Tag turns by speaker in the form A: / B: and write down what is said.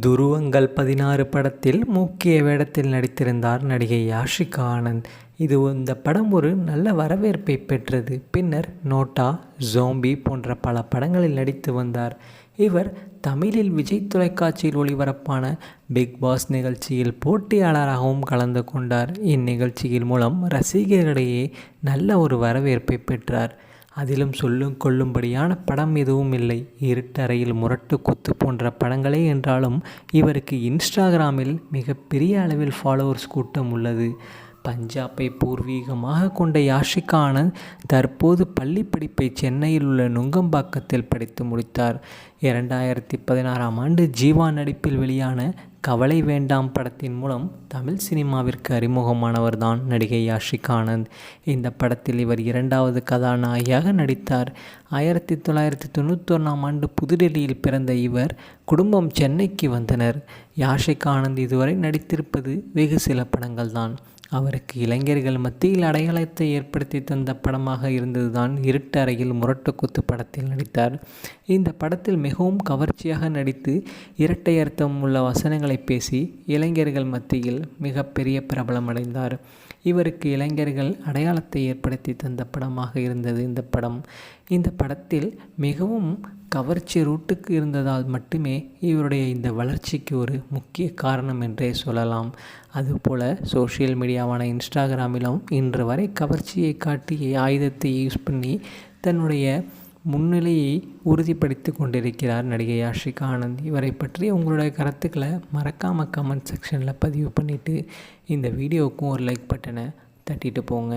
A: துருவங்கள் பதினாறு படத்தில் முக்கிய வேடத்தில் நடித்திருந்தார் நடிகை யாஷிகா ஆனந்த். இது இந்த படம் ஒரு நல்ல வரவேற்பை பெற்றது. பின்னர் நோட்டா ஜோம்பி போன்ற பல படங்களில் நடித்து வந்தார். இவர் தமிழில் விஜய் தொலைக்காட்சியில் ஒளிபரப்பான பிக் பாஸ் நிகழ்ச்சியில் போட்டியாளராகவும் கலந்து கொண்டார். இந்நிகழ்ச்சியின் மூலம் ரசிகர்களிடையே நல்ல ஒரு வரவேற்பை பெற்றார். அதிலும் சொல்லும் கொள்ளும்படியான படம் எதுவும் இல்லை. இருட்டறையில் முரட்டு குத்து போன்ற படங்களே என்றாலும் இவருக்கு இன்ஸ்டாகிராமில் மிகப்பெரிய அளவில் ஃபாலோவர்ஸ் கூட்டம் உள்ளது. பஞ்சாபை பூர்வீகமாக கொண்ட யாஷிகா ஆனந்த் தற்போது பள்ளி படிப்பை சென்னையில் உள்ள நுங்கம்பாக்கத்தில் படித்து முடித்தார். இரண்டாயிரத்தி பதினாறாம் ஆண்டு ஜீவா நடிப்பில் வெளியான கவலை வேண்டாம் படத்தின் மூலம் தமிழ் சினிமாவிற்கு அறிமுகமானவர் தான் நடிகை யாஷிகா ஆனந்த். இந்த படத்தில் இவர் இரண்டாவது கதாநாயகியாக நடித்தார். ஆயிரத்தி தொள்ளாயிரத்தி தொண்ணூத்தொன்னாம் ஆண்டு புதுடெல்லியில் பிறந்த இவர் குடும்பம் சென்னைக்கு வந்தனர். யாஷிகா ஆனந்த் இதுவரை நடித்திருப்பது வெகு சில படங்கள் தான் அவருக்கு இளைஞர்கள் மத்தியில் அடையாளத்தை ஏற்படுத்தி தந்த படமாக இருந்ததுதான் இருட்டறையில் முரட்டுக்குத்து படத்தில் நடித்தார். இந்த படத்தில் மிகவும் கவர்ச்சியாக நடித்து இரட்டை அர்த்தம் உள்ள வசனங்களை பேசி இளைஞர்கள் மத்தியில் மிகப்பெரிய பிரபலமடைந்தார் இவருக்கு இளைஞர்கள் அடையாளத்தை ஏற்படுத்தி தந்த படமாக இருந்தது இந்த படம். இந்த படத்தில் மிகவும் கவர்ச்சி ரூட்டுக்கு இருந்ததால் மட்டுமே இவருடைய இந்த வளர்ச்சிக்கு ஒரு முக்கிய காரணம் என்றே சொல்லலாம். அதுபோல் சோஷியல் மீடியாவான இன்ஸ்டாகிராமிலும் இன்று வரை கவர்ச்சியை காட்டி ஆயுதத்தை யூஸ் பண்ணி தன்னுடைய முன்னிலையை உறுதிப்படுத்தி கொண்டிருக்கிறார் நடிகை யாஷிகா ஆனந்த். இவரை பற்றி உங்களுடைய கருத்துக்களை மறக்காமல் கமெண்ட் செக்ஷனில் பதிவு பண்ணிவிட்டு இந்த வீடியோவுக்கும் ஒரு லைக் பட்டனை தட்டிட்டு போங்க.